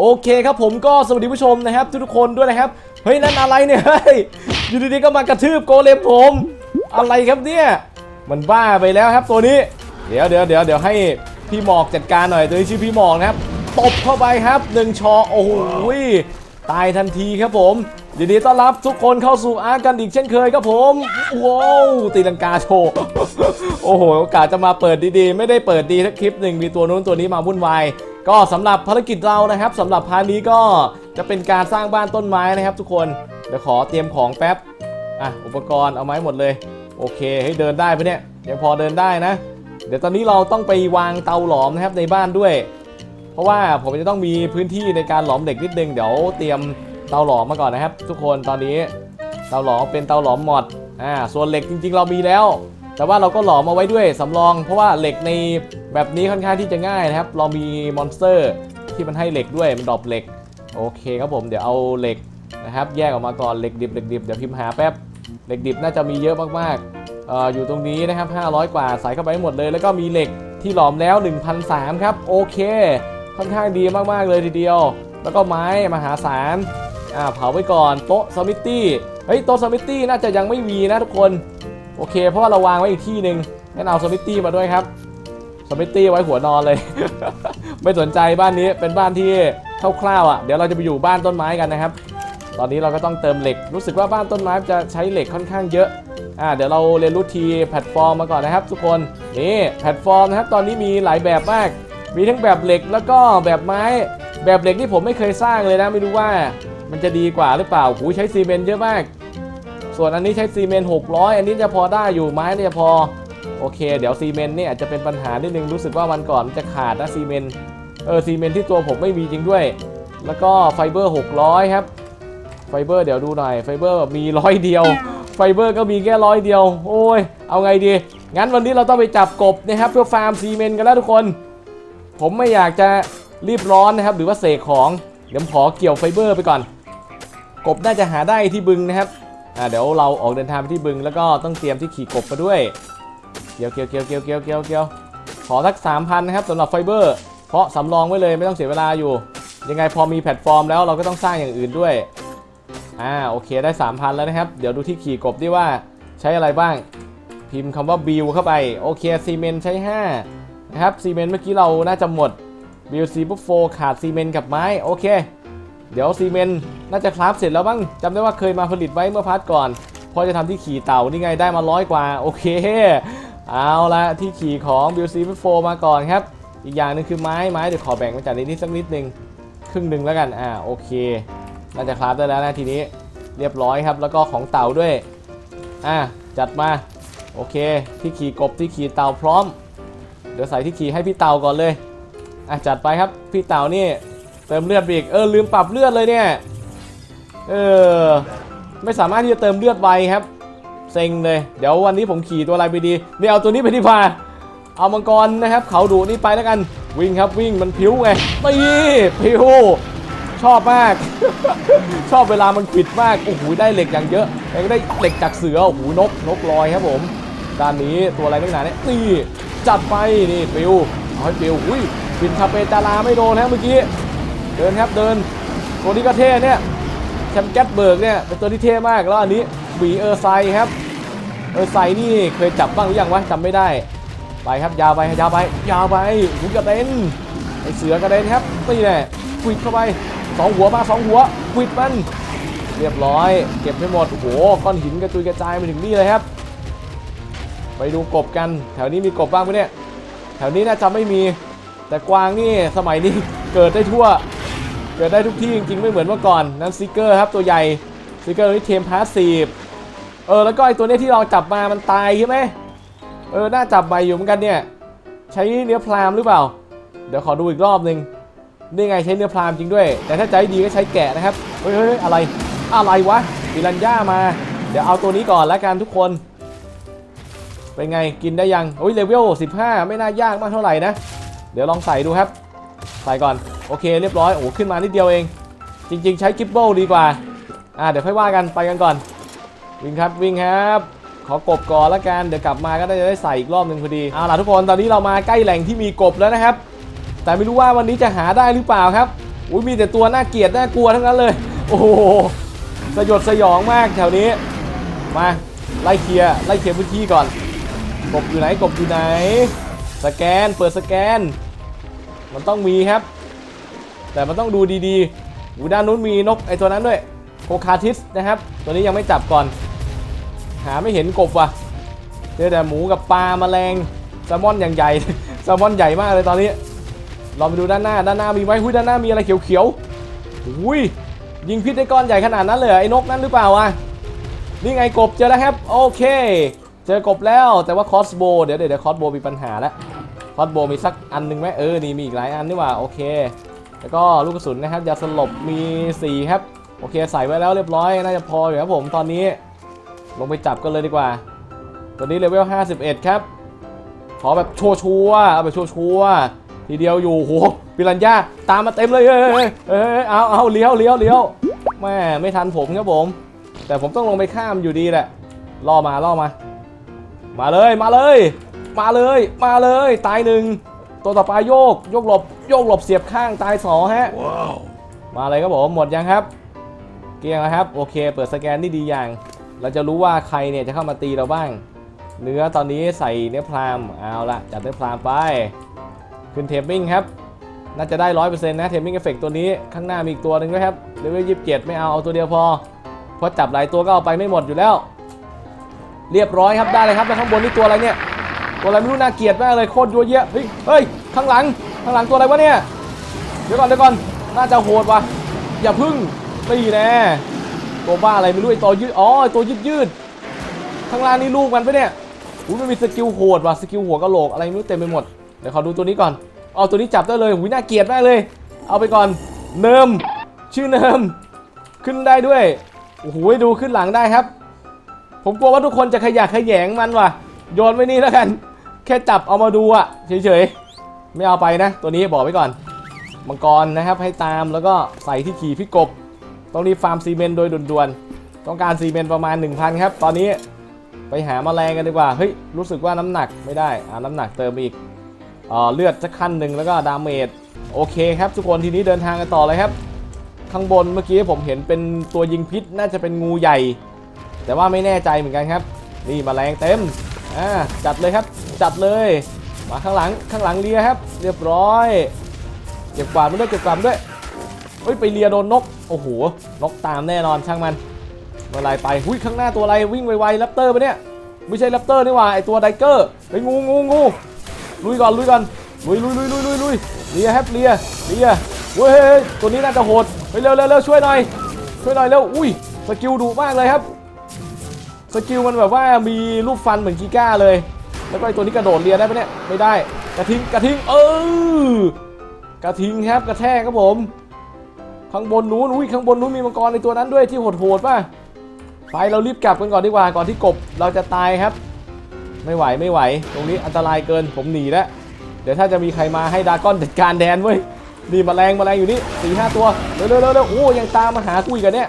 โอเคครับผมก็สวัสดีผู้ชมนะครับ ทุกคนด้วยนะครับ เฮ้ย นั่นอะไรเนี่ยเฮ้ยอยู่ดีๆก็มากระทืบโกเลมผม อะไรครับเนี่ย มันบ้าไปแล้วครับตัวนี้ เดี๋ยวเดี๋ยวเดี๋ยวเดี๋ยวให้พี่หมอกจัดการหน่อยตัวนี้ชื่อพี่หมอกนะครับตบเข้าไปครับหนึ่งชอโอ้โหตายทันทีครับผมยินดีต้อนรับทุกคนเข้าสู่อาร์กันอีกเช่นเคยครับผมว้าวตีลังกาโชว์โอ้โหโอกาสจะมาเปิดดีๆ ไม่ได้เปิดดีทักคลิปหนึ่งมีตัวนู้นตัวนี้มาวุ่นวาย ก็สำหรับภารกิจเรานะครับสำหรับพาร์ทนี้ก็จะเป็นการสร้างบ้านต้นไม้นะครับ ทุกคนเดี๋ยวขอเตรียมของแป๊บอะอุปกรณ์เอาไม้หมดเลย โอเคให้เดินได้ปะเนี่ยยังพอเดินได้นะ เดี๋ยวตอนนี้เราต้องไปวางเตาหลอมนะครับในบ้านด้วย เพราะว่าผมจะต้องมีพื้นที่ในการหลอมเหล็กนิดนึงเดี๋ยวเตรียมเตาหลอมมาก่อนนะครับ ทุกคนตอนนี้เตาหลอมเป็นเตาหลอมหมดอ่าส่วนเหล็กจริง ๆ เรามีแล้ว แต่ว่าเราก็หลอมเอาไว้ด้วยสำรอง เพราะว่าเหล็กในแบบนี้ค่อนข้างที่จะง่ายนะครับ เรามีมอนสเตอร์ที่มันให้เหล็กด้วยมันดรอปเหล็ก โอเคครับผมเดี๋ยวเอาเหล็กนะครับแยกออกมาก่อนเหล็กดิบเหล็กดิบเดี๋ยวพิมพ์หาแป๊บเหล็กดิบน่าจะมีเยอะมากๆอออยู่ตรงนี้นะครับ 500 กว่าใส่เข้าไปให้หมดเลย แล้วก็มีเหล็กที่หลอมแล้ว1,003ครับโอเค ค่อนข้างดีมากๆเลยทีเดียว แล้วก็ไม้มหาศาลอ่าเผาไว้ก่อนโต๊ะสมิตตี้เฮ้ยโต๊ะสมิตตี้น่าจะยังไม่มีนะทุกคน โอเค เพราะว่าเราวางไว้อีกที่หนึ่งงั้นเอาสมิตตี้มาด้วยครับสมิตตี้ไว้หัวนอนเลย ไม่สนใจบ้านนี้เป็นบ้านที่คร่าวๆอะเดี๋ยวเราจะไปอยู่บ้านต้นไม้กันนะครับ ตอนนี้เราก็ต้องเติมเหล็ก รู้สึกว่าบ้านต้นไม้จะใช้เหล็กค่อนข้างเยอะอ่าเดี๋ยวเราเรียนรู้ทีแพลตฟอร์มมาก่อนนะครับ ทุกคนนี่แพลตฟอร์มนะครับตอนนี้มีหลายแบบมาก มีทั้งแบบเหล็กแล้วก็แบบไม้ แบบเหล็กที่ผมไม่เคยสร้างเลยนะ ไม่รู้ว่ามันจะดีกว่าหรือเปล่าหูใช้ซีเมนต์เยอะมาก ส่วนอันนี้ใช้ซีเมนต์600 อันนี้จะพอได้อยู่ไม้เนี่ยพอ โอเค เดี๋ยวซีเมนต์เนี่ยอาจจะเป็นปัญหานิดนึงรู้สึกว่าวันก่อนจะขาดนะซีเมนต์เออซีเมนต์ที่ตัวผมไม่มีจริงด้วย แล้วก็ไฟเบอร์ 600 ครับ ไฟเบอร์เดี๋ยวดูหน่อยไฟเบอร์มีร้อยเดียว ไฟเบอร์ก็มีแค่ร้อยเดียว โอ้ย เอาไงดี งั้นวันนี้เราต้องไปจับกบนะครับเพื่อฟาร์มซีเมนต์กันแล้วทุกคน ผมไม่อยากจะรีบร้อนนะครับหรือว่าเสกของเดี๋ยวผมขอเกี่ยวไฟเบอร์ไปก่อน กบน่าจะหาได้ที่บึงนะครับ อ่าเดี๋ยวเราออกเดินทางไปที่บึงแล้วก็ต้องเตรียมที่ขี่กบมาด้วยเกี่ยวเกี่ยวเกี่ยวเกี่ยวเกี่ยวเกี่ยวเกี่ยวขอสัก3,000นะครับสำหรับไฟเบอร์ เพราะสำรองไว้เลยไม่ต้องเสียเวลาอยู่ ยังไงพอมีแพลตฟอร์มแล้วเราก็ต้องสร้างอย่างอื่นด้วยอ่าโอเคได้3,000แล้วนะครับ เดี๋ยวดูที่ขี่กบดีว่าใช้อะไรบ้าง พิมพ์คำว่าบิวเข้าไปโอเคซีเมนต์ใช้5นะครับซีเมนต์เมื่อกี้เราน่าจะหมดบิวซีบุ๊กโฟขาดซีเมนต์กับไม้โอเค เดี๋ยวซีเมนต์น่าจะคราฟเสร็จแล้วบ้างจำได้ว่าเคยมาผลิตไว้เมื่อพาร์ทก่อน พอจะทำที่ขี่เต่านี่ไงได้มาร้อยกว่า โอเค เอาละที่ขี่ของบิวซีโฟมาก่อนครับ อีกอย่างหนึงคือไม้ไม้เดี๋ยวขอแบ่งมาจากในนี้สักนิดนึงครึ่งหนึ่งแล้วกันอ่าโอเค น่าจะคราฟได้แล้วนะทีนี้เรียบร้อยครับ แล้วก็ของเต่าด้วยอะจัดมาโอเค ที่ขี่กบที่ขี่เต่าพร้อม เดี๋ยวใส่ที่ขี่ให้พี่เต่าก่อนเลยอะจัดไปครับพี่เต่านี่ เติมเลือดไปอีกเออลืมปรับเลือดเลยเนี่ย เออไม่สามารถที่จะเติมเลือดไวครับ เซ็งเลย เดี๋ยววันนี้ผมขี่ตัวอะไรไปดีเนี่ยเอาตัวนี้ไปดีกว่าเอามังกรนะครับ เขาดูนี่ไปแล้วกัน วิ่งครับวิ่งมันพิ้วไงนี่พิ้วชอบมาก ชอบเวลามันขิดมากโอ้โหได้เหล็กอย่างเยอะแล้วก็ได้เหล็กจากเสือโอ้โหนกนกลอยครับผมด้านนี้ตัวอะไรนักหนาเนี่ยนี่จัดไปนี่ปิวเอาให้ปิวอุ้ยบินคาเปจาราไม่โดนนะเมื่อกี้ เดินครับเดิน ตัวนี้ก็เท่เนี่ยแชมป์แกตเบิร์กเนี่ยเป็นตัวที่เท่มากแล้วอันนี้บีเออร์ไซครับ เออร์ไซนี่เคยจับบ้างหรือยังวะจำไม่ได้ ไปครับยาวไปยาวไปยาวไปหุนกระเด็นไอเสือกระเด็นครับนี่แหละควิดเข้าไปสองหัวมาสองหัวควิดมันเรียบร้อย เก็บไปหมดโอ้โหก้อนหินกระจุยกระจายมาถึงนี่เลยครับ ไปดูกบกัน แถวนี้มีกบบ้างไหมเนี่ยแถวนี้น่าจะไม่มีแต่กวางนี่สมัยนี้เกิดได้ทั่ว เกิดได้ทุกที่จริงๆ ไม่เหมือนเมื่อก่อนนั้นซิกเกอร์ครับตัวใหญ่ซิกเกอร์นี่เทมพาสซีฟเออแล้วก็ไอตัวเนี้ยที่เราจับมามันตายใช่ไหมเออน่าจับใบอยู่เหมือนกันเนี่ยใช้เนื้อพรามหรือเปล่า เดี๋ยวขอดูอีกรอบหนึ่งนี่ไงใช้เนื้อพรามจริงด้วย แต่ถ้าใจดีก็ใช้แกะนะครับเฮ้ยเฮ้ยเฮ้ยอะไรอะไรวะปิรันย่ามา เดี๋ยวเอาตัวนี้ก่อนแล้วกันทุกคนเป็นไงกินได้ยังโอ้ยเลเวล15 ไม่น่ายากมากเท่าไหร่นะ เดี๋ยวลองใส่ดูครับ ใส่ก่อน โอเคเรียบร้อยโอ้ขึ้นมานิดเดียวเอง จริง ๆ ใช้กิบเบิลดีกว่าอ่าเดี๋ยวค่อยว่ากันไปกันก่อน วิ่งครับวิ่งครับ ขอกบก่อนละกันเดี๋ยวกลับมาก็ได้จะได้ใส่อีกรอบหนึ่งพอดีเอาล่ะทุกคนตอนนี้เรามาใกล้แหล่งที่มีกบแล้วนะครับ แต่ไม่รู้ว่าวันนี้จะหาได้หรือเปล่าครับอุ้ยมีแต่ตัวน่าเกลียดน่ากลัวทั้งนั้นเลย โอ้โหสยดสยองมากแถวนี้มาไล่เคลียร์ไล่เคลียร์พื้นที่ก่อนกบอยู่ไหนกบอยู่ไหน สแกนเปิดสแกน มันต้องมีครับ แต่มันต้องดูดีๆอยู่ด้านนู้นมีนกไอตัวนั้นด้วยโคคาทิสนะครับ ตัวนี้ยังไม่จับก่อน หาไม่เห็นกบว่ะเจอแต่หมูกับปลาแมลงแซลมอนอย่างใหญ่แซลมอนใหญ่มากเลยตอนนี้เราไปดูด้านหน้าด้านหน้ามีไว้หุ้ยด้านหน้ามีอะไรเขียวๆอุ้ยยิงพิษได้ก้อนใหญ่ขนาดนั้นเลยไอ้นกนั่นหรือเปล่าวะนี่ไงกบเจอแล้วครับโอเค เจอกบแล้วแต่ว่าคอสโบเดี๋ยวเดี๋ยวคอสโบมีปัญหาแล้วคอสโบมีสักอันหนึ่งไหมเออนี่มีอีกหลายอันนี่ว่าโอเค แล้วก็ลูกกระสุนนะครับยาสลบมี4ครับโอเคใส่ไว้แล้วเรียบร้อยน่าจะพออยู่ครับผมตอนนี้ ลงไปจับกันเลยดีกว่าตัวนี้เลเวล51 ครับ ขอแบบชัวชัวร์เอาแบบชัวชัวร์ทีเดียวอยู่โหปิรันย่าตามมาเต็มเลยเอ้ยเอ้ยเอ้ยเอาเอาเลี้ยวเลี้ยวเลี้ยวแม่ไม่ทันผมครับผม แต่ผมต้องลงไปข้ามอยู่ดีแหละล่อมาล่อมา มาเลยมาเลย มาเลยมาเลยตายหนึ่งตัวต่อไปโยกโยกหลบ โยกหลบเสียบข้างตายสองฮะมาเลยครับผมหมดยังครับ เกลี้ยงแล้วครับโอเค เปิดสแกนนี่ดีอย่าง เราจะรู้ว่าใครเนี่ยจะเข้ามาตีเราบ้าง เนื้อตอนนี้ใส่เนื้อพรามเอาละจัดเนื้อพรามไป ขึ้นเทปมิ่งครับ น่าจะได้ร้อยเปอร์เซ็นต์นะเทปมิ่งเอฟเฟกตัวนี้ข้างหน้ามีอีกตัวหนึ่งด้วยครับเลเวลยี่สิบเจ็ดไม่เอาเอาตัวเดียวพอเพราะจับหลายตัวก็เอาไปไม่หมดอยู่แล้ว เรียบร้อยครับได้เลยครับแล้วข้างบนนี่ตัวอะไรเนี่ยตัวอะไรไม่รู้น่าเกลียดมากเลยโคตรยัวเยะเฮ้ยเฮ้ยข้างหลัง ข้างหลังตัวอะไรวะเนี่ย เดี๋ยวก่อนเดี๋ยวก่อน น่าจะโหดว่ะ อย่าพึ่งตีแน่ตัวบ้าอะไรไม่รู้ไอตัวยืด อ๋อตัวยืดยืด ข้างล่างนี่ลูกมันปะเนี่ยอุ้ยมันมีสกิลโหดว่ะ สกิลหัวกะโหลกอะไรไม่รู้เต็มไปหมด เดี๋ยวขอดูตัวนี้ก่อน เอาตัวนี้จับได้เลยอุ้ยน่าเกลียดมากเลย เอาไปก่อน เนิม ชื่อเนิม ขึ้นได้ด้วย โอ้โหดูขึ้นหลังได้ครับ ผมกลัวว่าทุกคนจะขยะแขยงมันว่ะ โยนไว้นี่แล้วกัน แค่จับเอามาดูอะเฉยๆ ไม่เอาไปนะ ตัวนี้บอกไว้ก่อน มังกรนะครับให้ตามแล้วก็ใส่ที่ขี่พี่กบ ต้องรีบฟาร์มซีเมนต์โดยด่วนๆ ต้องการซีเมนต์ประมาณ 1,000 ครับ ตอนนี้ไปหาแมลงกันดีกว่า เฮ้ย รู้สึกว่าน้ำหนักไม่ได้อ่าน้ำหนักเติมอีกเอเลือดสักขั้นหนึ่งแล้วก็ดาเมจโอเคครับ ทุกคนทีนี้เดินทางกันต่อเลยครับ ข้างบนเมื่อกี้ผมเห็นเป็นตัวยิงพิษน่าจะเป็นงูใหญ่ แต่ว่าไม่แน่ใจเหมือนกันครับ นี่แมลงเต็มอ่าจัดเลยครับ จัดเลย มาข้างหลังข้างหลังเลียครับ เรียบร้อยเก็บกวาดมันด้วยเก็บกวาดมันด้วยเฮ้ยไปเลียโดนนกโอ้โหนกตามแน่นอนช่างมันเมื่อไรไปหุ้ยข้างหน้าตัวอะไรวิ่งไวๆแรปเตอร์ปะเนี่ยไม่ใช่แรปเตอร์นี่หว่าไอตัวไดเกอร์ไองูงูงูลุยก่อนลุยก่อนลุยลุยลุยลุยลุยลุยเลียครับเลียเลียเว้ยเฮ้ยตัวนี้น่าจะโหดไปเร็วเร็วเร็วช่วยหน่อยช่วยหน่อยเร็วอุ้ยสกิลดุมากเลยครับสกิลมันแบบว่ามีลูกฟันเหมือนกีก้าเลย แล้วก็ไอตัวนี้กระโดดเรียนได้ปะเนี่ย ไม่ได้ กระทิง กระทิง เออกระทิงครับกระแทกครับผม ข้างบนนู้นอุ้ยข้างบนนู้นมีมังกรในตัวนั้นด้วยที่โหดๆป่ะ ไปเรารีบกลับกันก่อนดีกว่า ก่อนที่กบเราจะตายครับ ไม่ไหวไม่ไหว ตรงนี้อันตรายเกิน ผมหนีแล้ว เดี๋ยวถ้าจะมีใครมาให้ดาก้อนจัดการแดนเว้ย นี่มแมลงแมลงอยู่นี่สี่ห้าตัวเร็วเร็วเร็วเร็วโอ้ยังตามมาหากูอีกอะเนี่ย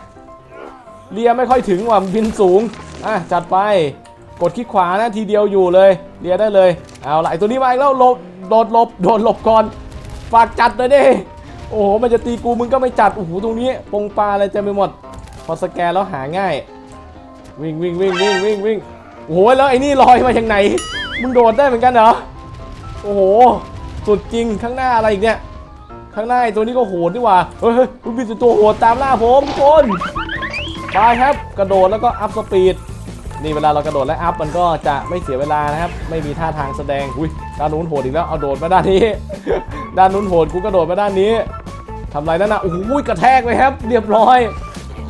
เลียไม่ค่อยถึงว่ะบินสูง อะจัดไป กดคลิกขวานะทีเดียวอยู่เลยเลียได้เลยเอาละไอตัวนี้มาอีกแล้วหลบโดดหลบโดดหลบก่อนฝากจัดเลยดิโอ้โหมันจะตีกูมึงก็ไม่จัดโอ้โหตรงนี้ปงปลาอะไรเต็มไปหมด พอสแกนแล้วหาง่าย วิ่งวิ่งวิ่งวิ่งวิ่งวิ่งโอ้โหแล้วไอ้นี่ลอยมาจากไหนมึงโดดได้เหมือนกันเหรอโอ้โหสุดจริงข้างหน้าอะไรอีกเนี่ยข้างหน้าตัวนี้ก็โหดดีกว่าเฮ้ยเฮ้ยคุณมีตัวโหดตามล่าผมทุกคนไปครับกระโดดแล้วก็อัพสปีด นี่เวลาเรากระโดดและอัพมันก็จะไม่เสียเวลานะครับ ไม่มีท่าทางแสดงอุ้ยด้านนู้นโหดอีกแล้วเอาโดดมาด้านนี้ ด้านนู้นโหดกูกระโดดมาด้านนี้ทำไรนั่นนะโอ้โหกระแทกเลยครับ เรียบร้อย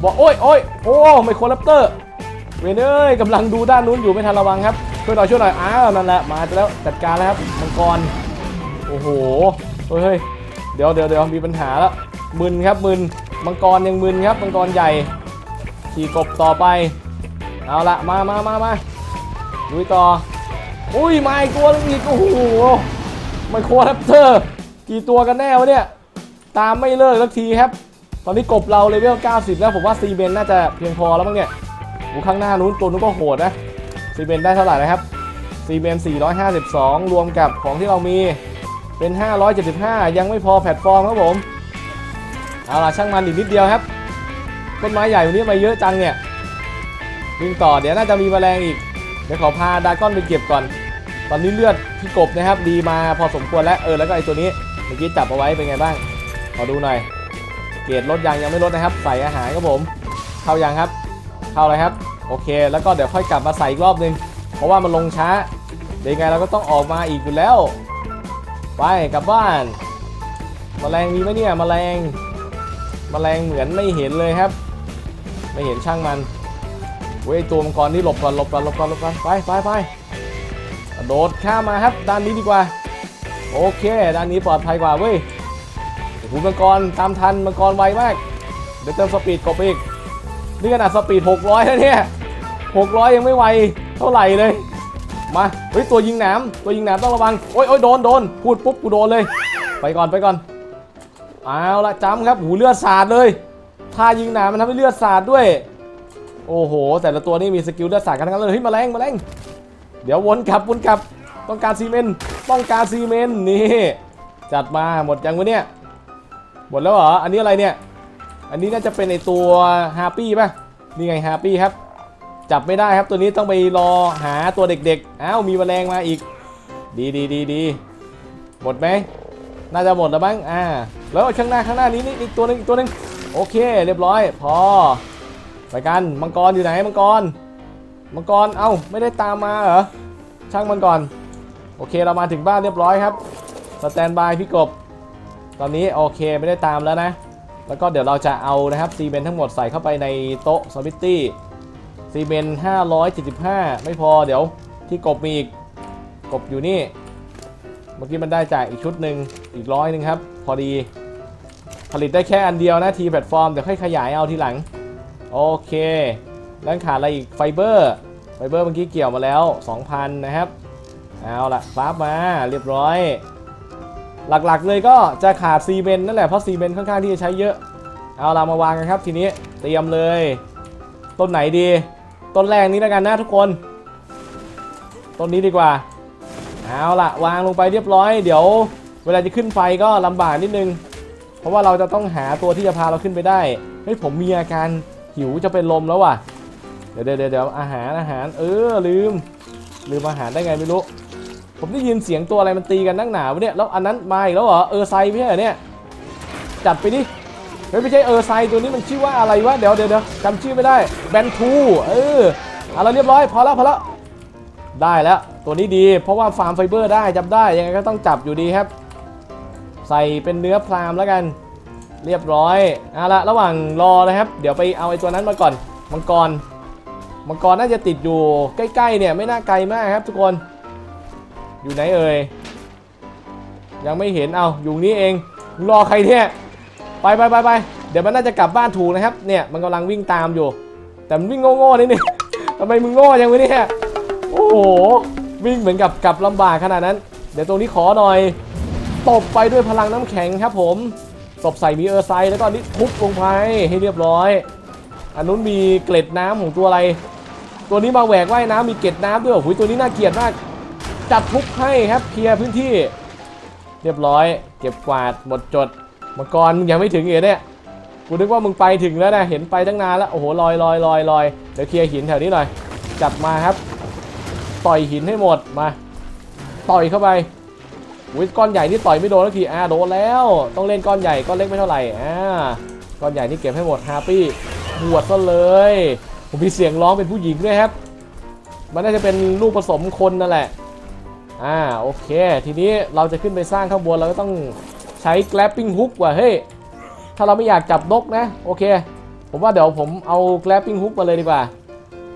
บอกโอ้ยโอ้ยโอ้ไมโครแรปเตอร์เวนเอ้ยกำลังดูด้านนู้นอยู่ไม่ทันระวังครับช่วยหน่อยช่วยหน่อยอ้าวนั่นแหละมาแล้วจัดการแล้วครับมังกรโอ้โหเฮ้ยเฮ้ยเดี๋ยวเดี๋ยวเดี๋ยวมีปัญหาแล้วมึนครับมึนมังกรยังมึนครับมังกรใหญ่ขี่กบต่อไป เอาละมามามามาลุยต่อ อุ้ยมาอีกตัวนึงอีกโอ้โหไมโครแรปเตอร์ กี่ตัวกันแน่วะเนี่ย ตามไม่เลิกสักทีครับ ตอนนี้กบเราเลเวล 90 แล้วผมว่าซีเบนน่าจะเพียงพอแล้วมั้งเนี่ยดูข้างหน้านู้นตัวนู้นก็โหดนะซีเบนได้เท่าไหร่นะครับซีเบน452 รวมกับของที่เรามีเป็น 575 ยังไม่พอแพลตฟอร์มครับผม เอาล่ะช่างมันอีกนิดเดียวครับต้นไม้ใหญ่วันนี้มาเยอะจังเนี่ย วิ่งต่อเดี๋ยวน่าจะมีแมลงอีก เดี๋ยวขอพาดาก้อนไปเก็บก่อน ตอนนี้เลือดพี่กบนะครับดีมาพอสมควรแล้วเออแล้วก็ไอตัวนี้เมื่อกี้จับเอาไว้เป็นไงบ้างขอดูหน่อย เกรดลดยังยังไม่ลดนะครับ ใส่อาหารครับผม เข้ายังครับ เข้าเลยครับ โอเค แล้วก็เดี๋ยวค่อยกลับมาใส่อีกรอบนึง เพราะว่ามันลงช้าเดี๋ยวยังไงเราก็ต้องออกมาอีกอยู่แล้ว ไปกลับบ้านแมลงมีไหมเนี่ยแมลงแมลงเหมือนไม่เห็นเลยครับ ไม่เห็นช่างมัน เว้ยตัวมังกรนี่หลบก่อนหลบก่อนหลบก่อนหลบก่อนไปไปไปโดดข้ามมาครับด้านนี้ดีกว่า โอเคด้านนี้ปลอดภัยกว่าเว้ยโอ้โหมังกรตามทันมังกรไวมากเดี๋ยวเติมสปีดกบอีกนี่ขนาดสปีด 600แล้วเนี่ย600 ยังไม่ไวเท่าไหร่เลยมาเฮ้ยตัวยิงหนามตัวยิงหนามต้องระวังโอ้ยโอ้ยโดนโดนพูดปุ๊บกูโดนเลย ไปก่อนไปก่อนเอาละจ้ำครับหูเลือดสาดเลยท่ายิงหนามมันทำให้เลือดสาดด้วย โอ้โห แต่ละตัวนี่มีสกิลเลือดสาดกันทั้งนั้นเลยเฮ้ยแมลงแมลงเดี๋ยววนกลับวนกลับต้องการซีเมนต์ต้องการซีเมนต์นี่ จัดมาหมดยังวะเนี่ยหมดแล้วเหรออันนี้อะไรเนี่ย อันนี้น่าจะเป็นไอตัวฮาปี้ป่ะนี่ไงฮาปี้ครับ จับไม่ได้ครับตัวนี้ต้องไปรอหาตัวเด็กๆอ้าวมีแมลงมาอีก ดีดีดีดีหมดไหมน่าจะหมดแล้วบ้างอ่าแล้วข้างหน้าข้างหน้านี้นี่อีกตัวหนึงอีกตัวหนึงโอเค เรียบร้อย พอ ไปกันมังกรอยู่ไหนมังกรมังกรเอ้าไม่ได้ตามมาเหรอช่างมันก่อน โอเคเรามาถึงบ้านเรียบร้อยครับสแตนบายพี่กบ ตอนนี้โอเคไม่ได้ตามแล้วนะ แล้วก็เดี๋ยวเราจะเอานะครับซีเมนทั้งหมดใส่เข้าไปในโต๊ะสวิตตี้ซีเมนต์575 ไม่พอเดี๋ยวที่กบมีอีกกบอยู่นี่ เมื่อกี้มันได้จากอีกชุดหนึ่งอีกร้อยหนึ่งครับ พอดี ผลิตได้แค่อันเดียวนะทีแพลตฟอร์ม เดี๋ยวค่อยขยายเอาทีหลัง โอเคแล้วขาดอะไรอีกไฟเบอร์ ไฟเบอร์เมื่อกี้เกี่ยวมาแล้ว 2,000 นะครับ เอาละฟ้าบมาเรียบร้อย หลักๆเลยก็จะขาดซีเมนต์นั่นแหละ เพราะซีเมนต์ค่อนข้างที่จะใช้เยอะ เอาละมาวางกันครับทีนี้เตรียมเลย ต้นไหนดี ต้นแรกนี้แล้วกันนะทุกคน ต้นนี้ดีกว่า เอาละวางลงไปเรียบร้อย เดี๋ยว เวลาจะขึ้นไฟก็ลำบากนิดนึง เพราะว่าเราจะต้องหาตัวที่จะพาเราขึ้นไปได้ เฮ้ยผมมีอาการ หิวจะเป็นลมแล้วว่ะ เดี๋ยวเดี๋ยวเดี๋ยวอาหารอาหาร เออลืม ลืมอาหารได้ไงไม่รู้ ผมได้ยินเสียงตัวอะไรมันตีกันนั่งหนาวเนี่ยแล้วอันนั้นมาอีกแล้วเหรอเออไซไม่ใช่เหรอเนี่ยจัดไปดิเฮ้ยไม่ใช่เออไซตัวนี้มันชื่อว่าอะไรวะเดี๋ยวเดี๋ยวเดี๋ยวจำชื่อไม่ได้แบนทูเออเอาละเรียบร้อยพอแล้วพอแล้วได้แล้วตัวนี้ดี เพราะว่าฟาร์มไฟเบอร์ได้จับได้ยังไงก็ต้องจับอยู่ดีครับ ใส่เป็นเนื้อพรามแล้วกัน เรียบร้อยเอาละระหว่างรอนะครับ เดี๋ยวไปเอาไอ้ตัวนั้นมาก่อน มังกร มังกรน่าจะติดอยู่ใกล้ๆเนี่ยไม่น่าไกลมากครับทุกคน อยู่ไหนเอ่ย ยังไม่เห็น เอาอยู่นี่เอง รอใครเนี่ย ไปไปไปไปเดี๋ยวมันน่าจะกลับบ้านถูกนะครับ เนี่ยมันกำลังวิ่งตามอยู่ แต่มันวิ่งโง่ๆนี่นี่ทำไมมึงโง่ยังวะเนี่ย โอ้โห วิ่งเหมือนกับกลับลำบากขนาดนั้น เดี๋ยวตรงนี้ขอหน่อย ตบไปด้วยพลังน้ำแข็งครับผม บใส่มีเออร์ไซแล้วก็อันนี้ทุบลงไปให้เรียบร้อยอันนู้นมีเกล็ดน้ำของตัวอะไร ตัวนี้มาแหวกว่ายน้ำมีเกล็ดน้ำด้วยโอ้โหตัวนี้น่าเกลียดมาก จัดทุบให้ครับเคลียร์พื้นที่ เรียบร้อย เก็บกวาดหมดจดมังกรมึงยังไม่ถึงเหรอเนี่ยกูนึกว่ามึงไปถึงแล้วนะเห็นไปตั้งนานแล้วโอ้โหลอยลอยลอยลอยเดี๋ยวเคลียร์หินแถวนี้หน่อยจัดมาครับ ต่อยหินให้หมดมา ต่อยเข้าไป อุ้ยก้อนใหญ่นี่ต่อยไม่โดนทันทีอ่าโดนแล้ว ต้องเล่นก้อนใหญ่ก้อนเล็กไม่เท่าไหร่อ่าก้อนใหญ่นี่เก็บให้หมดฮาปี้บวดซะเลย ผมมีเสียงร้องเป็นผู้หญิงด้วยครับ มันน่าจะเป็นลูกผสมคนนั่นแหละอ่าโอเค ทีนี้เราจะขึ้นไปสร้างข้างบนเราก็ต้องใช้ grabbing hook ว่ะเฮ้ยถ้าเราไม่อยากจับนกนะโอเค ผมว่าเดี๋ยวผมเอา grabbing hook มาเลยดีกว่า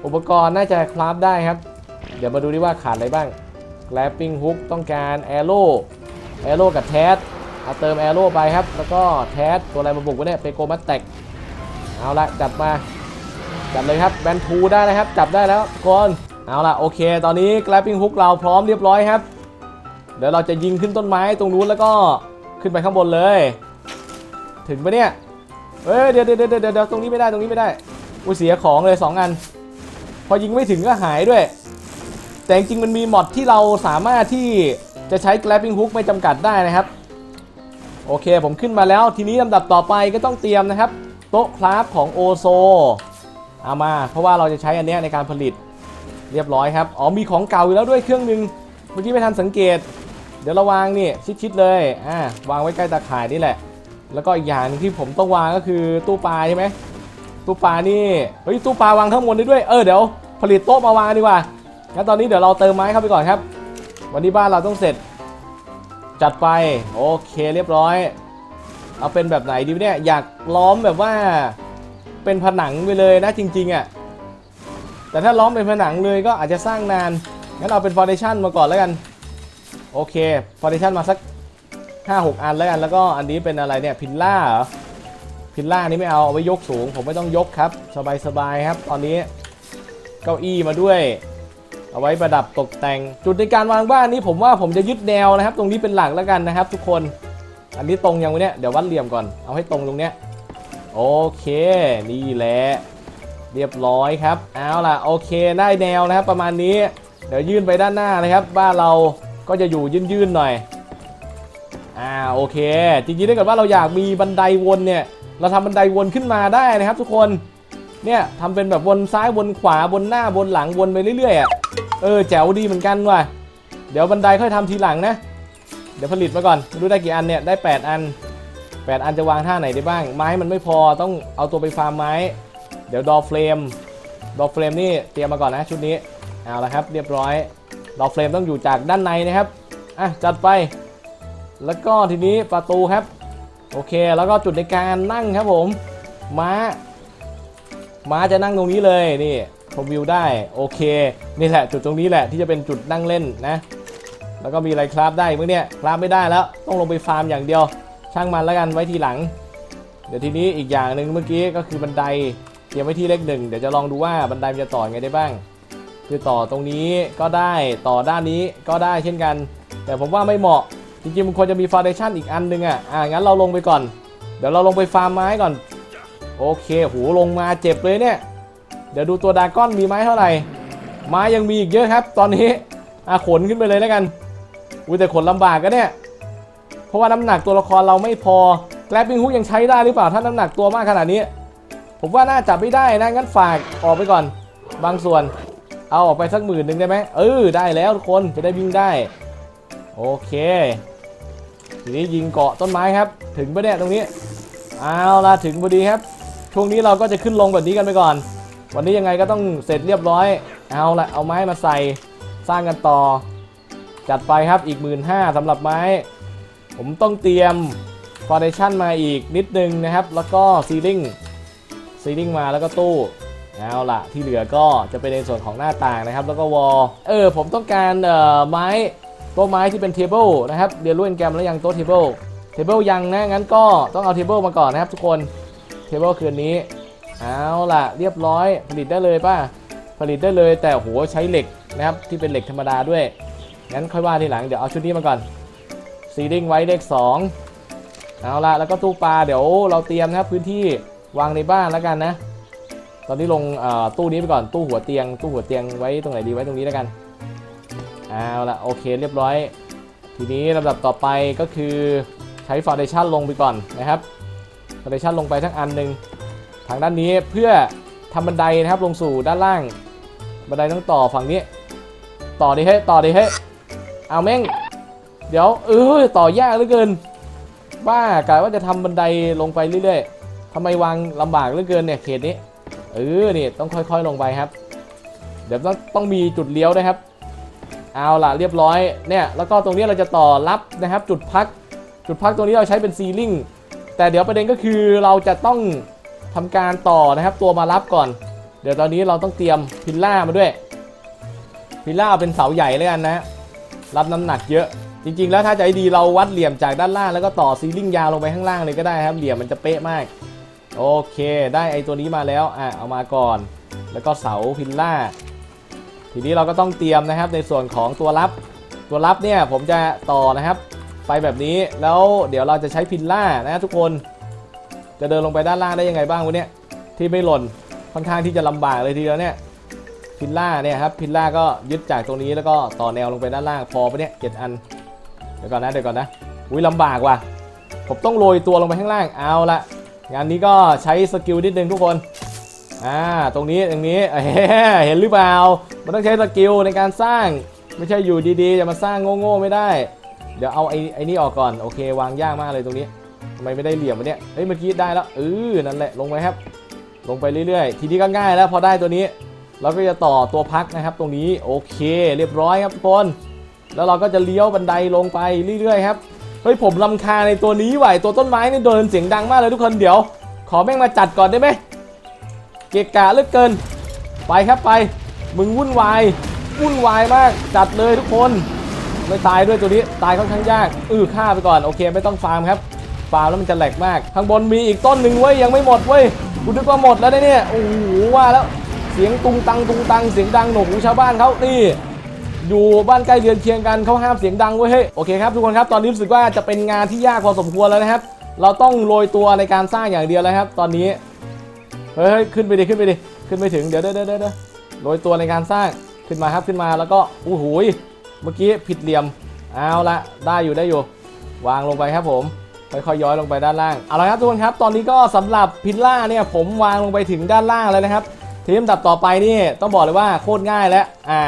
อุปกรณ์น่าจะคราฟได้ครับ เดี๋ยวมาดูดิว่าขาดอะไรบ้าง grabbing hook ต้องการ arrow arrow กับ tag เอาเติม arrow ไปครับ แล้วก็ tag ตัวอะไรมาบุกวะเนี่ยเปโกมัตแตกเอาละจัดมา จัดเลยครับแบนทูได้นะครับ จับได้แล้วทุกคนเอาละโอเค ตอนนี้ grabbing hook เราพร้อมเรียบร้อยครับ เดี๋ยวเราจะยิงขึ้นต้นไม้ตรงนู้นแล้วก็ขึ้นไปข้างบนเลย ถึงปะเนี่ยเฮ้ยเดี๋ยวเดี๋ยวเดี๋ยวเดี๋ยวตรงนี้ไม่ได้ตรงนี้ไม่ได้อุ้ยเสียของเลยสองอัน พอยิงไม่ถึงก็หายด้วย แต่จริงมันมีมอดที่เราสามารถที่จะใช้ grabbing hook ไม่จำกัดได้นะครับ โอเคผมขึ้นมาแล้วทีนี้ลำดับต่อไปก็ต้องเตรียมนะครับ โต๊ะคราฟของโอโซเอามา เพราะว่าเราจะใช้อันนี้ในการผลิตเรียบร้อยครับ อ๋อมีของเก่าอยู่แล้วด้วยเครื่องหนึงเมื่อกี้ไม่ทันสังเกต เดี๋ยวเราวางนี่ชิดๆเลยอ่าวางไว้ใกล้ตาข่ายนี่แหละ แล้วก็อีกอย่างหนึงที่ผมต้องวางก็คือตู้ปลาใช่ไหมตู้ปลานี่เฮ้ยตู้ปลาวางข้างบนได้ด้วยเออเดี๋ยวผลิตโต๊ะมาวางดีกว่า งั้นตอนนี้เดี๋ยวเราเติมไม้เข้าไปก่อนครับ วันนี้บ้านเราต้องเสร็จ จัดไป โอเคเรียบร้อย เอาเป็นแบบไหนดีวเนี่ย อยากล้อมแบบว่าเป็นผนังไปเลยนะจริง ๆอะ่ะ แต่ถ้าล้อมเป็นผนังเลยก็อาจจะสร้างนาน งั้นเอาเป็นฟ u n เดชั่นมาก่อนแล้วกัน โอเคฟ u n เดชั่นมาสัก 5-6 อันแล้วกัน แล้วก็อันนี้เป็นอะไรเนี่ยพิลล่าเหรอพิลล่านี้ไม่เอาเอาไว้ยกสูง ผมไม่ต้องยกครับ สบายๆครับ ตอนนี้เก้าอี้มาด้วย เอาไว้ประดับตกแต่ง จุดในการวางบ้านนี้ผมว่าผมจะยึดแนวนะครับ ตรงนี้เป็นหลักแล้วกันนะครับ ทุกคน อันนี้ตรงยังวะเนี่ยเดี๋ยววัดเหลี่ยมก่อนเอาให้ตรงตรงเนี้ยโอเค นี่แหละเรียบร้อยครับ เอาล่ะโอเคได้แนวนะครับ ประมาณนี้ เดี๋ยวยื่นไปด้านหน้านะครับ บ้านเราก็จะอยู่ยื่นๆหน่อยอ่าโอเค จริงๆถ้าเกิดว่าเราอยากมีบันไดวนเนี่ย เราทำบันไดวนขึ้นมาได้นะครับ ทุกคน เนี่ยทำเป็นแบบวนซ้ายวนขวาวนหน้าวนหลังวนไปเรื่อยๆอะเออแจ๋วดีเหมือนกันว่ะ เดี๋ยวบันไดค่อยทำทีหลังนะ เดี๋ยวผลิตมาก่อนรู้ได้กี่อันเนี่ยได้ 8 อัน 8 อันจะวางท่าไหนได้บ้าง ไม้มันไม่พอต้องเอาตัวไปฟาร์มไม้ เดี๋ยวดอเฟรมดอเฟรมนี่เตรียมมาก่อนนะชุดนี้เอาละครับ เรียบร้อยดอเฟรมต้องอยู่จากด้านในนะครับอะจัดไป แล้วก็ทีนี้ประตูครับ โอเค แล้วก็จุดในการนั่งครับผมม้า ม้าจะนั่งตรงนี้เลยนี่ชมวิวได้โอเคนี่แหละจุดตรงนี้แหละที่จะเป็นจุดนั่งเล่นนะแล้วก็มีอะไรคราฟได้มั้งเนี่ยคราฟไม่ได้แล้วต้องลงไปฟาร์มอย่างเดียว ช่างมันแล้วกันไว้ทีหลัง เดี๋ยวทีนี้อีกอย่างหนึ่งเมื่อกี้ก็คือบันไดเตรียมไว้ที่เลขหนึ่งเดี๋ยวจะลองดูว่าบันไดมันจะต่อไงได้บ้าง คือต่อตรงนี้ก็ได้ต่อด้านนี้ก็ได้เช่นกัน แต่ผมว่าไม่เหมาะจริงๆมันควรจะมีฟ u n เดชั่นอีกอันหนึงอะอ่างั้นเราลงไปก่อนเดี๋ยวเราลงไปฟาร์มไม้ก่อน โอเคโหลงมาเจ็บเลยเนี่ย เดี๋ยวดูตัวดาก้อนมีไม้เท่าไหร่ ไม้ยังมีอีกเยอะครับ ตอนนี้อะขนขึ้นไปเลยแล้วกันอุ้ยแต่ขนลำบากก็เนี่ย เพราะว่าน้ำหนักตัวละครเราไม่พอแกลบบิงฮุกยังใช้ได้หรือเปล่าถ้าน้ำหนักตัวมากขนาดนี้ ผมว่าน่าจับไม่ได้นะงั้นฝากออกไปก่อน บางส่วน เอาออกไปสักหมื่นหนึ่งได้ไหมเออได้แล้วทุกคนจะได้วิ่งได้ โอเคทีนี้ยิงเกาะต้นไม้ครับ ถึงปะเนี่ยตรงนี้ เอาละถึงพอดีครับ ช่วงนี้เราก็จะขึ้นลงแบบนี้กันไปก่อน วันนี้ยังไงก็ต้องเสร็จเรียบร้อย เอาละเอาไม้มาใส่สร้างกันต่อ จัดไปครับอีก 1 5ื่นสำหรับไม้ ผมต้องเตรียมฟ u n เดชั่นมาอีกนิดนึงนะครับ แล้วก็ซีลิงซีลิงมาแล้วก็ตู้เอาละที่เหลือก็จะเป็นในส่วนของหน้าต่างนะครับ แล้วก็วอลเออผมต้องการเอ่อไม้โต๊ะไม้ที่เป็นเทเบิลนะครับเรียนรู้เอนแกรมแล้วยังโต๊ะเทเบิลเทเบิลยังนะงั้นก็ต้องเอาเทเบิลมาก่อนนะครับทุกคน ทเบิลคืนนี้ เอาล่ะ เรียบร้อยผลิตได้เลยป่ะ ผลิตได้เลยแต่โหใช้เหล็กนะครับ ที่เป็นเหล็กธรรมดาด้วย งั้นค่อยว่าทีหลัง เดี๋ยวเอาชุดนี้มาก่อนซีดิ้งไว้เลข2เอาละแล้วก็ตู้ปลาเดี๋ยวเราเตรียมนะครับพื้นที่วางในบ้านแล้วกันนะ ตอนนี้ลงตู้นี้ไปก่อนตู้หัวเตียง ตู้หัวเตียงไว้ตรงไหนดีไว้ตรงนี้แล้วกันเอาละโอเคเรียบร้อย ทีนี้ลำดับต่อไปก็คือใช้ฟ u n เดชั่นลงไปก่อนนะครับ ฟ u n เดชั่นลงไปทั้งอันหนึ่งทางด้านนี้เพื่อทำบันไดนะครับลงสู่ด้านล่าง บันไดต้องต่อฝั่งนี้ ต่อดิเฮ้ยต่อดิเฮ้ยเอาแม่ง เดี๋ยวเออต่อยากเหลือเกิน บ้ากะว่าจะทำบันไดลงไปเรื่อยๆทำไมวางลำบากเหลือเกินเนี่ยเขตนี้เออนี่ต้องค่อยๆลงไปครับ เดี๋ยวต้องต้องมีจุดเลี้ยวนะครับ เอาล่ะเรียบร้อยเนี่ยแล้วก็ตรงนี้เราจะต่อรับนะครับ จุดพัก จุดพักตรงนี้เราใช้เป็นซีลิง แต่เดี๋ยวประเด็นก็คือเราจะต้องทำการต่อนะครับ ตัวมารับก่อน เดี๋ยวตอนนี้เราต้องเตรียมพิลล่ามาด้วย พิลล่าเป็นเสาใหญ่เลยกันนะ รับน้ำหนักเยอะ จริง ๆ แล้วถ้าใจดีเราวัดเหลี่ยมจากด้านล่างแล้วก็ต่อซีลิ่งยาวลงไปข้างล่างเลยก็ได้ครับ เหลี่ยมมันจะเป๊ะมาก โอเค ได้ไอตัวนี้มาแล้วอะเอามาก่อน แล้วก็เสาพิลล่า ทีนี้เราก็ต้องเตรียมนะครับในส่วนของตัวรับ ตัวรับเนี่ยผมจะต่อนะครับ ไปแบบนี้แล้วเดี๋ยวเราจะใช้พิลล่านะทุกคน จะเดินลงไปด้านล่างได้ยังไงบ้างวะเนี่ยที่ไม่หล่นค่อนข้างที่จะลำบากเลยทีเดียวเนี่ยพิลล่าเนี่ยครับพิลล่าก็ยึดจากตรงนี้แล้วก็ต่อแนวลงไปด้านล่างพอปะเนี่ยเจ็ดอันเดี๋ยวก่อนนะเดี๋ยวก่อนนะอุ้ยลำบากว่ะผมต้องโรยตัวลงไปข้างล่างเอาละงานนี้ก็ใช้สกิลนิดนึงทุกคนอ่าตรงนี้ตรงนี้เอ้เห็นหรือเปล่ามันต้องใช้สกิลในการสร้างไม่ใช่อยู่ดีๆจะมาสร้างโง่ๆไม่ได้ เดี๋ยวเอาไอ้ไอ้นี่ออกก่อนโอเควางยากมากเลยตรงนี้ทำไมไม่ได้เหลี่ยมวะเนี่ยเฮ้ยเมื่อกี้ได้แล้วเออนั่นแหละลงไปครับ ลงไปเรื่อยๆ ทีนี้ก็ง่ายแล้วพอได้ตัวนี้ เราก็จะต่อตัวพักนะครับ ตรงนี้โอเค เรียบร้อยครับทุกคนแล้วเราก็จะเลี้ยวบันไดลงไปเรื่อยๆครับเฮ้ยผมลำคาในตัวนี้ไหวตัวต้นไม้นี่เดินเสียงดังมากเลยทุกคนเดี๋ยว ขอแม่งมาจัดก่อนได้ไหมเกะกะเลือเกิน ไปครับไป มึงวุ่นวายวุ่นวายมากจัดเลยทุกคน ไม่ตายด้วยตัวนี้ตายค่อนข้างยาก อือฆ่าไปก่อนโอเคไม่ต้องฟาร์มครับ ฟาร์มแล้วมันจะแหลกมาก ข้างบนมีอีกต้นหนึ่งเว้ยยังไม่หมดเว้ยกูนึกว่าหมดแล้วเนี่ยโอ้โหว่าแล้วเสียงตุงตังตุงตังเสียงดังหนวกหูชาวบ้านเขานี่อยู่บ้านใกล้เรือนเคียงกันเขาห้ามเสียงดังเว้ยเฮ้ยโอเคครับทุกคนครับตอนนี้รู้สึกว่าจะเป็นงานที่ยากพอสมควรแล้วนะครับ เราต้องโรยตัวในการสร้างอย่างเดียวแล้วครับ ตอนนี้เฮ้ยขึ้นไปดิขึ้นไปดิขึ้นไปถึงเดี๋ยวเดี๋ยวเดี๋ยวเดี๋ยวโรยตัวในการสร้างขึ้นมาครับขึ้นมาแล้วก็โอ้โหย เมื่อกี้ผิดเหลี่ยม เอาละได้อยู่ได้อยู่ วางลงไปครับผมค่อยๆย้อยลงไปด้านล่าง เอาละครับทุกคนครับ ตอนนี้ก็สำหรับพิลล่าเนี่ยผมวางลงไปถึงด้านล่างแล้วนะครับ ทีมดับต่อไปนี่ต้องบอกเลยว่าโคตรง่ายแล้ว อ่า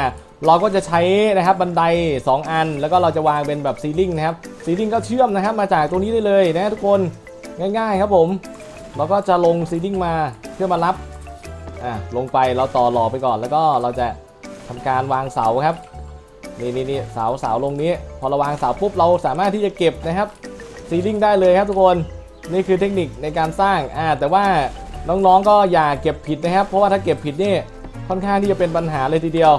เราก็จะใช้นะครับบันได 2 อัน แล้วก็เราจะวางเป็นแบบซีลิงนะครับ ซีลิงก็เชื่อมนะครับมาจากตรงนี้ได้เลยนะทุกคน ง่ายๆครับผม เราก็จะลงซีลิงมาเพื่อมารับ อ่าลงไปเราต่อหล่อไปก่อน แล้วก็เราจะทำการวางเสาครับ นี่นี่นี่เสาเสาลงนี้ พอราวางเสาปุ๊บเราสามารถที่จะเก็บนะครับซีลิงได้เลยครับทุกคนนี่คือเทคนิคในการสร้างอ่าแต่ว่าน้องๆก็อย่าเก็บผิดนะครับ เพราะว่าถ้าเก็บผิดนี่ค่อนข้างที่จะเป็นปัญหาเลยทีเดียว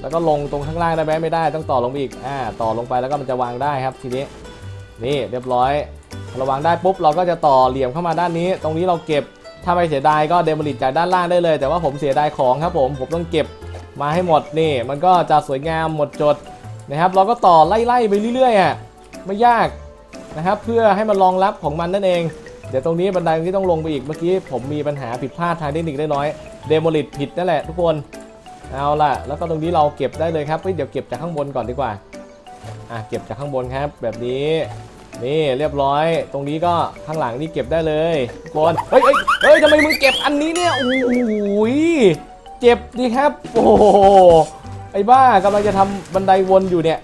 แล้วก็ลงตรงข้างล่างได้ไหมไม่ได้ต้องต่อลงไปอีกอ่าต่อลงไปแล้วก็มันจะวางได้ครับทีนี้นี่เรียบร้อยราวางได้ปุ๊บเราก็จะต่อเหลี่ยมเข้ามาด้านนี้ ตรงนี้เราเก็บถ้าไม่เสียดายก็เดโมลิตจากด้านล่างได้เลย แต่ว่าผมเสียดายของครับผมผมต้องเก็บ มาให้หมดนี่มันก็จะสวยงามหมดจดนะครับ เราก็ต่อไล่ๆไปเรื่อยๆอะไม่ยากนะครับ เพื่อให้มันรองรับของมันนั่นเอง เดี๋ยวตรงนี้บันไดตรงนี้ต้องลงไปอีกเมื่อกี้ผมมีปัญหาผิดพลาดทางเทคนิคได้น้อยเดโมลิตผิดนั่นแหละทุกคนเอาล่ะ แล้วก็ตรงนี้เราเก็บได้เลยครับเดี๋ยวเก็บจากข้างบนก่อนดีกว่าอะเก็บจากข้างบนครับ แบบนี้นี่เรียบร้อย ตรงนี้ก็ข้างหลังนี่เก็บได้เลยทุกคนเฮ้ยเฮ้ยเฮ้ยทำไมมึงเก็บอันนี้เนี่ยโอ้ย เจ็บดิครับ โอ้โห ไอ้บ้ากำลังจะทำบันไดวนอยู่เนี่ย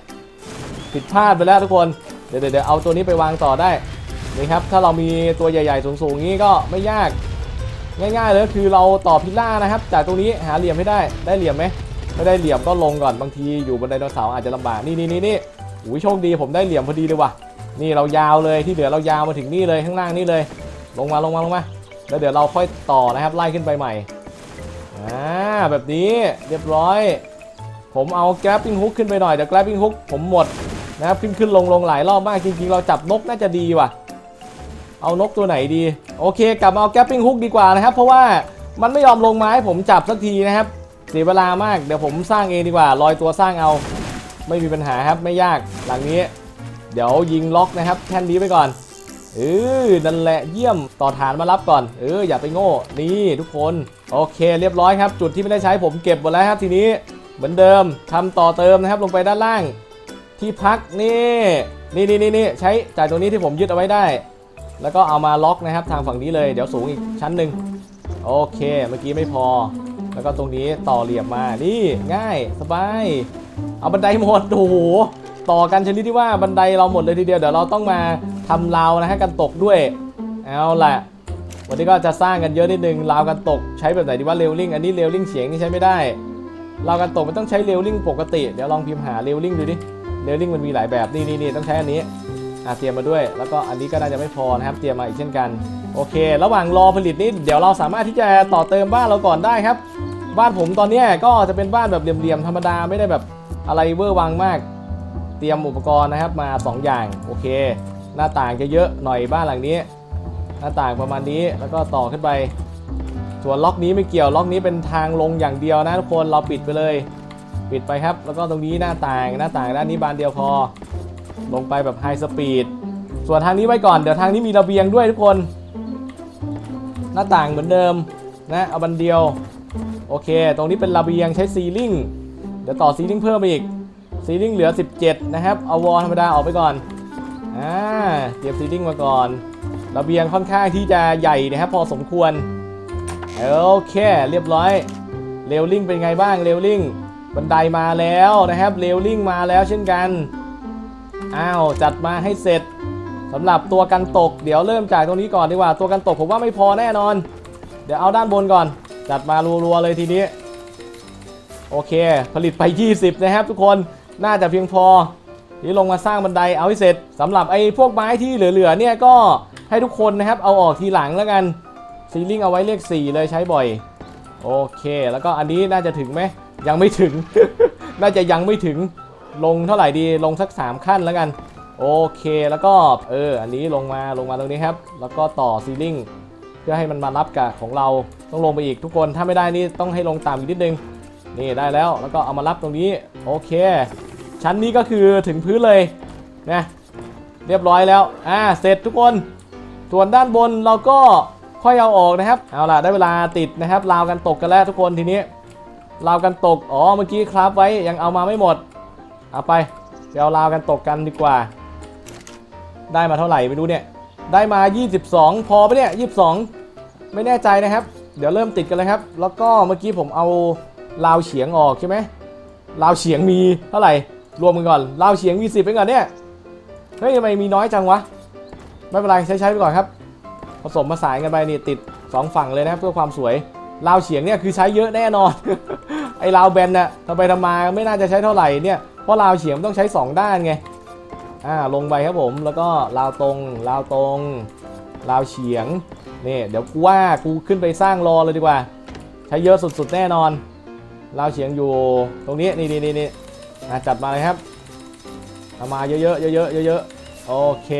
ผิดพลาดไปแล้วทุกคน เดี๋ยวเดี๋ยวเอาตัวนี้ไปวางต่อได้นี่ครับ ถ้าเรามีตัวใหญ่ๆ สูงๆ งี้ก็ไม่ยาก ง่ายๆเลยคือเราต่อพิลล่านะครับ จากตรงนี้หาเหลี่ยมให้ได้ ได้เหลี่ยมไหมไม่ได้เหลี่ยมก็ลงก่อน บางทีอยู่บนไดโนเสาร์อาจจะลำบาก นี่นี่นี่นี่อุ้ยโชคดีผมได้เหลี่ยมพอดีเลยว่ะ นี่เรายาวเลยที่เหลือเรายาวมาถึงนี่เลยข้างล่างนี่เลย ลงมาลงมาลงมา แล้วเดี๋ยวเราค่อยต่อนะครับไล่ขึ้นไปใหม่ อ่าแบบนี้เรียบร้อย ผมเอา grabbing hook ขึ้นไปหน่อยเดี๋ยว grabbing hook ผมหมดนะครับขึ้นขึ้นลงลงหลายรอบมากจริงๆ เราจับนกน่าจะดีว่ะ เอานกตัวไหนดี โอเค กลับมาเอาแกปปิ้งฮุกดีกว่านะครับ เพราะว่ามันไม่ยอมลงไม้ผมจับสักทีนะครับเสียเวลามากเดี๋ยวผมสร้างเองดีกว่าลอยตัวสร้างเอา ไม่มีปัญหาครับไม่ยากหลังนี้ เดี๋ยวยิงล็อกนะครับแท่นี้ไปก่อน เออนั่นแหละเยี่ยมต่อฐานมารับก่อน เอออย่าไปโง่ นี่ทุกคน โอเคเรียบร้อยครับ จุดที่ไม่ได้ใช้ผมเก็บหมดแล้วครับทีนี้เหมือนเดิมทำต่อเติมนะครับลงไปด้านล่าง ที่พักนี่นี่นี่นี่ใช้จ่ากตรงนี้ที่ผมยึดเอาไว้ได้ แล้วก็เอามาล็อกนะครับทางฝั่งนี้เลยเดี๋ยวสูงอีกชั้นหนึ่งโอเคเมื่อกี้ไม่พอ แล้วก็ตรงนี้ต่อเหลี่ยมมานี่ง่ายสบายเอาบันไดหมดโอ้โหต่อกันชนิดที่ว่าบันไดเราหมดเลยทีเดียวเดี๋ยวเราต้องมา ทำราวนะฮะกันตกด้วยเอาละวันนี้ก็จะสร้างกันเยอะนิดนึงราวกันตกใช้แบบไหนดีว่าเรลลิงอันนี้เรลลิงเฉียงนี่ใช้ไม่ได้ราวกันตกมันต้องใช้เรลลิงปกติเดี๋ยวลองพิมพ์หาเรลลิงดูดิเรลลิงมันมีหลายแบบนี่นี่นี่ต้องใช้อันนี้อะเตรียมมาด้วย แล้วก็อันนี้ก็น่าจะไม่พอนะครับเตรียมมาอีกเช่นกันโอเค ระหว่างรอผลิตนี้เดี๋ยวเราสามารถที่จะต่อเติมบ้านเราก่อนได้ครับ บ้านผมตอนนี้ก็จะเป็นบ้านแบบเหลี่ยมๆธรรมดาไม่ได้แบบอะไรเวอร์วังมาก เตรียมอุปกรณ์นะครับมา 2 อย่างโอเค หน้าต่างจะเยอะหน่อยบ้านหลังนี้ หน้าต่างประมาณนี้แล้วก็ต่อขึ้นไป ส่วนล็อกนี้ไม่เกี่ยวล็อกนี้เป็นทางลงอย่างเดียวนะทุกคนเราปิดไปเลย ปิดไปครับ แล้วก็ตรงนี้หน้าต่างหน้าต่างด้านนี้บานเดียวพอ ลงไปแบบไฮสปีดส่วนทางนี้ไว้ก่อนเดี๋ยวทางนี้มีระเบียงด้วยทุกคน หน้าต่างเหมือนเดิมนะเอาบันเดียวโอเค ตรงนี้เป็นระเบียงใช้ซีลิงเดี๋ยวต่อซีลิงเพิ่มไปอีกซีลิงเหลือ 17 นะครับ เอาวอลธรรมดาออกไปก่อน อ่าเตรียมซีลิ่งมาก่อนระเบียงค่อนข้างที่จะใหญ่นะครับพอสมควรโอเคเรียบร้อยเรลลิ่งเป็นไงบ้างเรลลิ่งบันไดมาแล้วนะครับเรลลิ่งมาแล้วเช่นกันอ้าวจัดมาให้เสร็จสำหรับตัวกันตก เดี๋ยวเริ่มจากตรงนี้ก่อนดีกว่าตัวกันตกผมว่าไม่พอแน่นอน เดี๋ยวเอาด้านบนก่อน จัดมารัวๆเลยทีนี้ โอเค ผลิตไป 20 นะครับทุกคนน่าจะเพียงพอ นี่ลงมาสร้างบันไดเอาให้เสร็จสำหรับไอ้พวกไม้ที่เหลือๆเนี่ยก็ให้ทุกคนนะครับเอาออกทีหลังแล้วกันซีลิงเอาไว้เลข4เลยใช้บ่อย โอเค แล้วก็อันนี้น่าจะถึงไหมยังไม่ถึง น่าจะยังไม่ถึงลงเท่าไหร่ดีลงสัก 3 ขั้นแล้วกันโอเคแล้วก็เอออันนี้ลงมาลงมาตรงนี้ครับ แล้วก็ต่อซีลิงเพื่อให้มันมารับกับของเราต้องลงไปอีกทุกคนถ้าไม่ได้นี่ต้องให้ลงต่ำอีกนิดนึงนี่ได้แล้วแล้วก็เอามารับตรงนี้โอเค ชั้นนี้ก็คือถึงพื้นเลยนะเรียบร้อยแล้วอ่าเสร็จทุกคนส่วนด้านบนเราก็ค่อยเอาออกนะครับเอาล่ะได้เวลาติดนะครับราวกันตกกันแล้วทุกคนทีนี้ราวกันตกอ๋อเมื่อกี้ครับไว้ยังเอามาไม่หมดเอาไปเดี๋ยวราวกันตกกันดีกว่า ได้มาเท่าไหร่ไม่รู้เนี่ยได้มา 22 พอปะเนี่ย22 ไม่แน่ใจนะครับ เดี๋ยวเริ่มติดกันเลยครับ แล้วก็เมื่อกี้ผมเอาราวเฉียงออกใช่ไหมราวเฉียงมีเท่าไหร่ รวมกันก่อนราวเฉียงมีสิบไปก่อนเนี่ยเฮ้ยทำไมมีน้อยจังวะ ไม่เป็นไรใช้ใช้ไปก่อนครับ ผสมผสานกันไปนี่ติด 2 ฝั่งเลยนะครับเพื่อความสวยราวเฉียงเนี่ยคือใช้เยอะแน่นอน ไอ้ราวแบนน่ะทำไปทำมาไม่น่าจะใช้เท่าไหร่เนี่ยเพราะราวเฉียงต้องใช้ 2 ด้านไงอ่าลงไปครับผมแล้วก็ราวตรงราวตรงราวเฉียงนี่เดี๋ยวกูว่ากูขึ้นไปสร้างรอเลยดีกว่า ใช้เยอะสุดๆแน่นอนราวเฉียงอยู่ตรงนี้นี่นี่นี่นี่ อะจัดมาเลยครับเอามาเยอะๆเยอะๆเยอะๆโอเค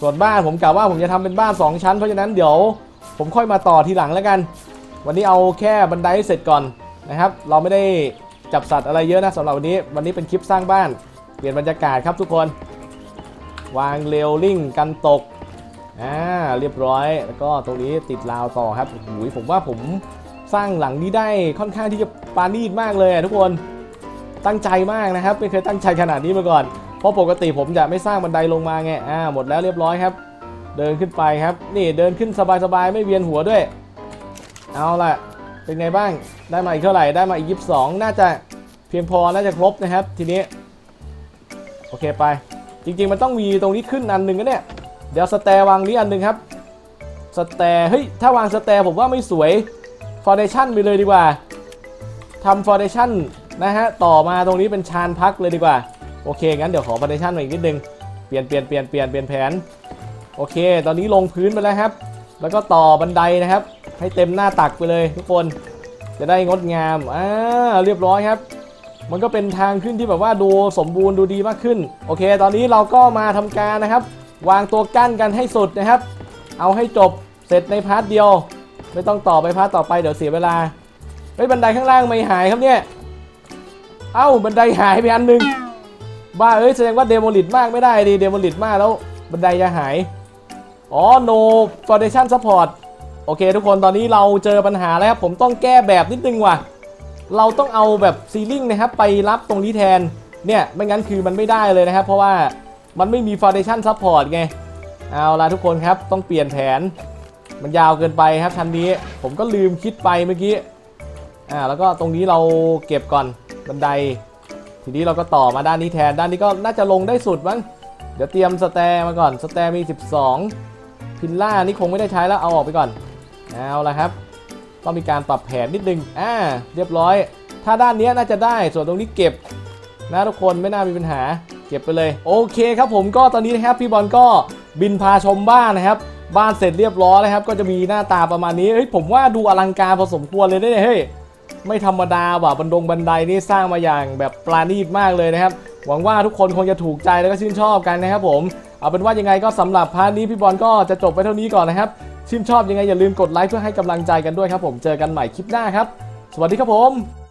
ส่วนบ้านผมกะว่าผมจะทำเป็นบ้าน 2 ชั้นเพราะฉะนั้นเดี๋ยวผมค่อยมาต่อทีหลังแล้วกัน วันนี้เอาแค่บันไดให้เสร็จก่อนนะครับ เราไม่ได้จับสัตว์อะไรเยอะนะสำหรับวันนี้ วันนี้เป็นคลิปสร้างบ้าน เปลี่ยนบรรยากาศครับทุกคน วางเรลลิ่งกันตกอ่าเรียบร้อย แล้วก็ตรงนี้ติดราวต่อครับโอ้โหผมว่าผมสร้างหลังนี้ได้ค่อนข้างที่จะปานีตมากเลยอะทุกคน ตั้งใจมากนะครับ ไม่เคยตั้งใจขนาดนี้มาก่อน เพราะปกติผมจะไม่สร้างบันไดลงมาไงอ่าหมดแล้วเรียบร้อยครับ เดินขึ้นไปครับ นี่เดินขึ้นสบายๆไม่เวียนหัวด้วย เอาล่ะ เป็นไงบ้างได้มาอีกเท่าไหร่ได้มาอีก22น่าจะเพียงพอน่าจะครบนะครับ ทีนี้โอเคไป จริงๆมันต้องมีตรงนี้ขึ้นอันหนึ่งนะเนี่ยเดี๋ยวสแตร์วางนี้อันหนึ่งครับสแตร์เฮ้ยถ้าวางสแตร์ผมว่าไม่สวยฟ u n เดชั่นไปเลยดีกว่าทำฟ u n เดชั่น นะฮะต่อมาตรงนี้เป็นชานพักเลยดีกว่า โอเค งั้นเดี๋ยวขอฟ u n เดชั่นมาอีกนิดนึง เปลี่ยนเปลี่ยนเปลี่ยนเปลี่ยนเปลี่ยนแผน โอเค ตอนนี้ลงพื้นไปแล้วครับ แล้วก็ต่อบันไดนะครับ ให้เต็มหน้าตักไปเลยทุกคน จะได้งดงาม อ่า เรียบร้อยครับ มันก็เป็นทางขึ้นที่แบบว่าดูสมบูรณ์ดูดีมากขึ้น โอเค ตอนนี้เราก็มาทำการนะครับ วางตัวกั้นกันให้สุดนะครับ เอาให้จบ เสร็จในพาร์ทเดียว ไม่ต้องต่อไปพาร์ทต่อไปเดี๋ยวเสียเวลา เฮ้ย บันไดข้างล่างไม่หายครับเนี่ย เอ้าบันไดหายไปอันหนึ่งบ้าเอ้ยแสดงว่าเดโมลิตมากไม่ได้ดิเดโมลิตมากแล้วบันไดจะหาย อ๋อ no foundation support โอเค ทุกคนตอนนี้เราเจอปัญหาแล้วครับ ผมต้องแก้แบบนิดนึงว่ะ เราต้องเอาแบบซีลิงนะครับ ไปรับตรงนี้แทน เนี่ย ไม่งั้นคือมันไม่ได้เลยนะครับ เพราะว่ามันไม่มี foundation support ไง เอาละทุกคนครับต้องเปลี่ยนแผน มันยาวเกินไปครับทันนี้ ผมก็ลืมคิดไปเมื่อกี้ อ่าแล้วก็ตรงนี้เราเก็บก่อน บันได ทีนี้เราก็ต่อมาด้านนี้แทนด้านนี้ก็น่าจะลงได้สุดมั้งเดี๋ยวเตรียมสแตร์มาก่อนสแตร์มี 12 พิลล่านี่คงไม่ได้ใช้แล้วเอาออกไปก่อนเอาละครับต้องมีการปรับแผนนิดนึงอ่าเรียบร้อย ถ้าด้านนี้น่าจะได้ส่วนตรงนี้เก็บนะทุกคนไม่น่ามีปัญหาเก็บไปเลย โอเคครับผมก็ตอนนี้นะครับพี่บอลก็บินพาชมบ้านนะครับ บ้านเสร็จเรียบร้อยแล้วครับ ก็จะมีหน้าตาประมาณนี้เฮ้ยผมว่าดูอลังการพอสมควรเลยเนี่ยเฮ้ย ไม่ธรรมดาว่ะบันดงบันไดนี่สร้างมาอย่างแบบปราณีตมากเลยนะครับ หวังว่าทุกคนคงจะถูกใจแล้วก็ชื่นชอบกันนะครับผมเอาเป็นว่ายังไงก็สำหรับพาร์ทนี้พี่บอลก็จะจบไปเท่านี้ก่อนนะครับชื่นชอบยังไงอย่าลืมกดไลค์เพื่อให้กำลังใจกันด้วยครับผมเจอกันใหม่คลิปหน้าครับ สวัสดีครับผม